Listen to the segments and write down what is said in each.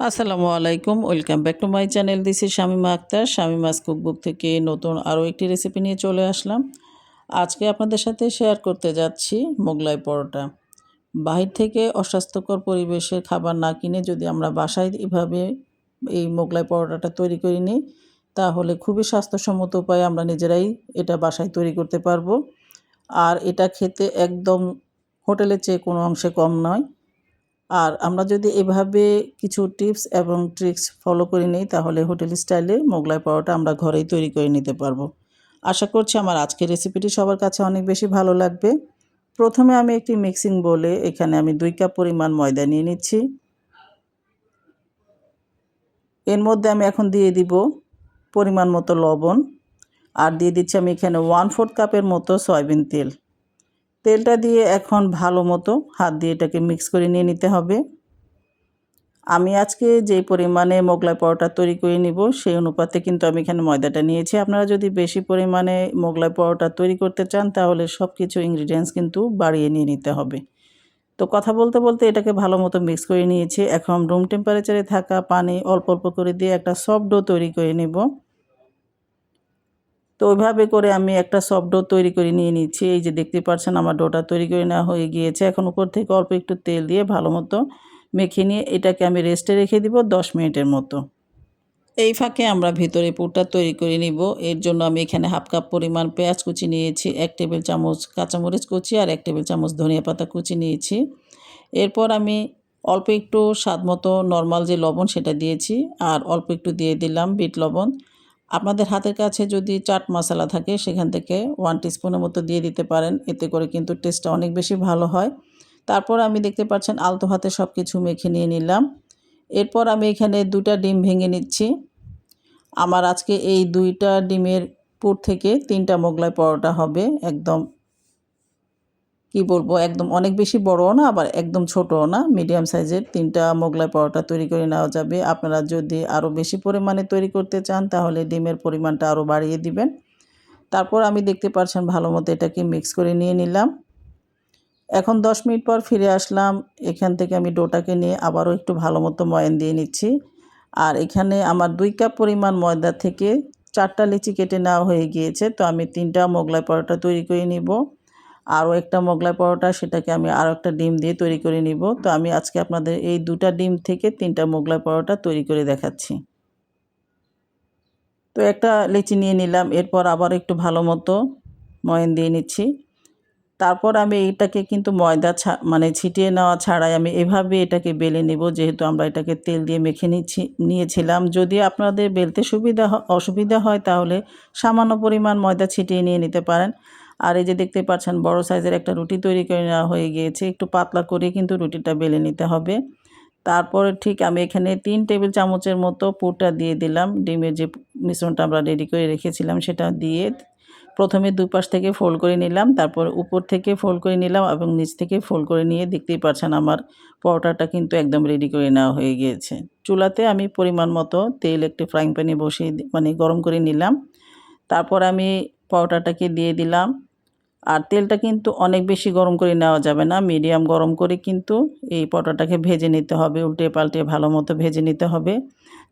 আসসালামু আলাইকুম, welcome back to my channel. This is Shamima Akter Shamima's cookbook থেকে নতুন আরও একটি রেসিপি নিয়ে চলে আসলাম। আজকে আপনাদের সাথে শেয়ার করতে যাচ্ছি মোগলাই পরোটা। বাহির থেকে অস্বাস্থ্যকর পরিবেশের খাবার না কিনে যদি আমরা বাসায় এভাবে এই মোগলাই পরোটাটা তৈরি করে নিই, তাহলে খুবই স্বাস্থ্যসম্মত উপায়ে আমরা নিজেরাই এটা বাসায় তৈরি করতে পারব। আর এটা খেতে একদম হোটেলের চেয়ে কোনো অংশে কম নয়। আর আমরা যদি এভাবে কিছু টিপস এবং ট্রিক্স ফলো করে নিই, তাহলে হোটেল স্টাইলে মোগলাই পরোটা আমরা ঘরেই তৈরি করে নিতে পারব। আশা করছি আমার আজকের রেসিপিটি সবার কাছে অনেক বেশি ভালো লাগবে। প্রথমে আমি একটি মিক্সিং বলে এখানে আমি দুই কাপ পরিমাণ ময়দা নিয়ে নিচ্ছি। এর মধ্যে আমি এখন দিয়ে দিব পরিমাণ মতো লবণ। আর দিয়ে দিচ্ছি আমি এখানে ওয়ান ফোর্থ কাপের মতো সয়াবিন তেল। তেলটা দিয়ে এখন ভালো মতো হাত দিয়ে এটাকে মিক্স করে নিয়ে নিতে হবে। আমি আজকে যে পরিমাণে মোগলাই পরোটা তৈরি করে নিব, সেই অনুপাতে কিন্তু আমি এখানে ময়দাটা নিয়েছি। আপনারা যদি বেশি পরিমাণে মোগলাই পরোটা তৈরি করতে চান, তাহলে সব কিছু ইনগ্রিডিয়েন্টস কিন্তু বাড়িয়ে নিয়ে নিতে হবে। তো কথা বলতে বলতে এটাকে ভালো মতো মিক্স করে নিয়েছি। এখন রুম টেম্পারেচারে থাকা পানি অল্প অল্প করে দিয়ে একটা সফট ডো তৈরি করে নেব। তো ওইভাবে করে আমি একটা সফট ডো তৈরি করে নিয়ে নিচ্ছি। এই যে দেখতে পাচ্ছেন আমার ডোটা তৈরি করে নেওয়া হয়ে গিয়েছে। এখন উপর থেকে অল্প একটু তেল দিয়ে ভালো মতো মেখে নিয়ে এটাকে আমি রেস্টে রেখে দিব দশ মিনিটের মতো। এই ফাঁকে আমরা ভিতরে পুরটা তৈরি করে নিব। এর জন্য আমি এখানে হাফ কাপ পরিমাণ পেঁয়াজ কুচি নিয়েছি, এক টেবিল চামচ কাঁচামরিচ কুচি আর এক টেবিল চামচ ধনিয়া পাতা কুচি নিয়েছি। এরপর আমি অল্প একটু স্বাদ মতো নর্মাল যে লবণ সেটা দিয়েছি আর অল্প একটু দিয়ে দিলাম বিট লবণ। আপনাদের হাতের কাছে যদি চাট মশলা থাকে, সেখান থেকে ওয়ান টিস্পুনের মতো দিয়ে দিতে পারেন। এতে করে কিন্তু টেস্টটা অনেক বেশি ভালো হয়। তারপর আমি দেখতে পাচ্ছেন আলতো হাতে সব কিছু মেখে নিয়ে নিলাম। এরপর আমি এখানে দুটা ডিম ভেঙে নিচ্ছি। আমার আজকে এই দুইটা ডিমের পুর থেকে তিনটা মোগলাই পরোটা হবে, একদম কি বলব, একদম অনেক বেশি বড়ও না, আবার একদম ছোটও না। মিডিয়াম সাইজের তিনটা মোগলাই পরোটা তৈরি করে নেওয়া যাবে। আপনারা যদি আরও বেশি পরিমাণে তৈরি করতে চান, তাহলে ডিমের পরিমাণটা আরও বাড়িয়ে দিবেন। তারপর আমি দেখতে পাচ্ছেন ভালো মতো এটাকে মিক্স করে নিয়ে নিলাম। এখন দশ মিনিট পর ফিরে আসলাম। এখান থেকে আমি ডোটাকে নিয়ে আবারও একটু ভালো মতো ময়ান দিয়ে নিচ্ছি। আর এখানে আমার দুই কাপ পরিমাণ ময়দা থেকে চারটা লিচি কেটে নেওয়া হয়ে গিয়েছে। তো আমি তিনটা মোগলাই পরোটা তৈরি করে নিব। আরও একটা মোগলাই পরোটা, সেটাকে আমি আরও একটা ডিম দিয়ে তৈরি করে নিব। তো আমি আজকে আপনাদের এই দুটা ডিম থেকে তিনটা মোগলাই পরোটা তৈরি করে দেখাচ্ছি। তো একটা লিচি নিয়ে নিলাম, এরপর আবার একটু ভালো মতো ময়ন দিয়ে নিচ্ছি। তারপর আমি এটাকে কিন্তু ময়দা মানে ছিটিয়ে নেওয়া ছাড়াই আমি এভাবে এটাকে বেলে নেব, যেহেতু আমরা এটাকে তেল দিয়ে মেখে নিচ্ছি, নিয়েছিলাম। যদি আপনাদের বেলতে সুবিধা অসুবিধা হয় তাহলে সামান্য পরিমাণ ময়দা ছিটিয়ে নিয়ে নিতে পারেন। আর এই যে দেখতে পাচ্ছেন, বড় সাইজের একটা রুটি তৈরি করে নেওয়া হয়ে গিয়েছে। একটু পাতলা করে কিন্তু রুটিটা বেলে নিতে হবে। তারপরে ঠিক আমি এখানে তিন টেবিল চামচের মতো পুরটা দিয়ে দিলাম। ডিমের যে মিশ্রণটা আমরা রেডি করে রেখেছিলাম সেটা দিয়ে প্রথমে দুপাশ থেকে ফোল্ড করে নিলাম, তারপর উপর থেকে ফোল্ড করে নিলাম এবং নিচ থেকে ফোল্ড করে নিয়ে দেখতেই পাচ্ছেন আমার পরোটাটা কিন্তু একদম রেডি করে নেওয়া হয়ে গিয়েছে। চুলাতে আমি পরিমাণ মতো তেল একটি ফ্রাইং প্যানে বসিয়ে মানে গরম করে নিলাম। তারপর আমি পরোটাটাকে দিয়ে দিলাম। আর তেলটা কিন্তু অনেক বেশি গরম করে নেওয়া যাবে না মিডিয়াম গরম করে কিন্তু এই পরোটাটাকে ভেজে নিতে হবে, উল্টে পাল্টে ভালো মতো ভেজে নিতে হবে।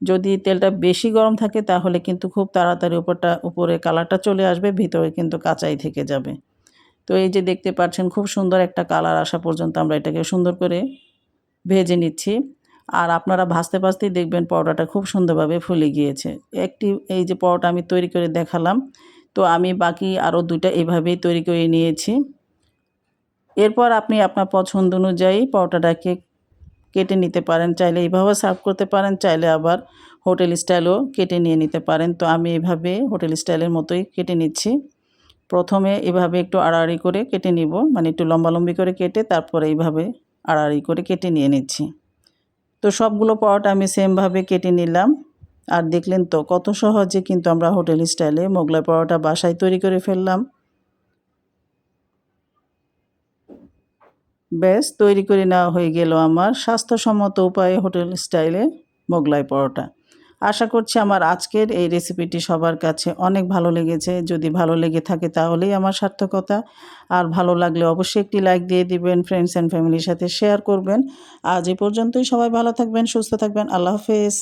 যদি তেলটা বেশি গরম থাকে তাহলে কিন্তু খুব তাড়াতাড়ি উপরটা, উপরে কালারটা চলে আসবে, ভিতরে কিন্তু কাঁচাই থেকে যাবে। তো এই যে দেখতে পাচ্ছেন খুব সুন্দর একটা কালার আসা পর্যন্ত আমরা এটাকে সুন্দর করে ভেজে নিচ্ছি। আর আপনারা ভাজতে ভাজতেই দেখবেন পরোটাটা খুব সুন্দরভাবে ফুলে গিয়েছে। একটি, এই যে পরোটা আমি তৈরি করে দেখালাম তো আমি বাকি আরও দুইটা এভাবেই তৈরি করে নিয়েছি। এরপর আপনি আপনার পছন্দ অনুযায়ী পরোটাটাকে কেটে নিতে পারেন, চাইলে এইভাবে সার্ভ করতে পারেন, চাইলে আবার হোটেল স্টাইলও কেটে নিয়ে নিতে পারেন। তো আমি এভাবে হোটেল স্টাইলের মতোই কেটে নিচ্ছি। প্রথমে এভাবে একটু আড়াআড়ি করে কেটে নিব মানে একটু লম্বালম্বি করে কেটে তারপরে এইভাবে আড়াআড়ি করে কেটে নিয়ে নিচ্ছি। তো সবগুলো পরোটা আমি সেমভাবে কেটে নিলাম। আর দেখলেন তো, কত সহজে কিন্তু আমরা হোটেল স্টাইলে মোগলাই পরোটা বাসায় তৈরি করে ফেললাম। ব্যাস, তৈরি করে নেওয়া হয়ে গেল আমার স্বাস্থ্যসম্মত উপায়ে হোটেল স্টাইলে মোগলাই পরোটা। আশা করছি আমার আজকের এই রেসিপিটি সবার কাছে অনেক ভালো লেগেছে। যদি ভালো লেগে থাকে তাহলেই আমার সার্থকতা। আর ভালো লাগলে অবশ্যই একটি লাইক দিয়ে দিবেন ফ্রেন্ডস অ্যান্ড ফ্যামিলির সাথে শেয়ার করবেন। আজ এ পর্যন্তই, সবাই ভালো থাকবেন, সুস্থ থাকবেন, আল্লাহ হাফেজ।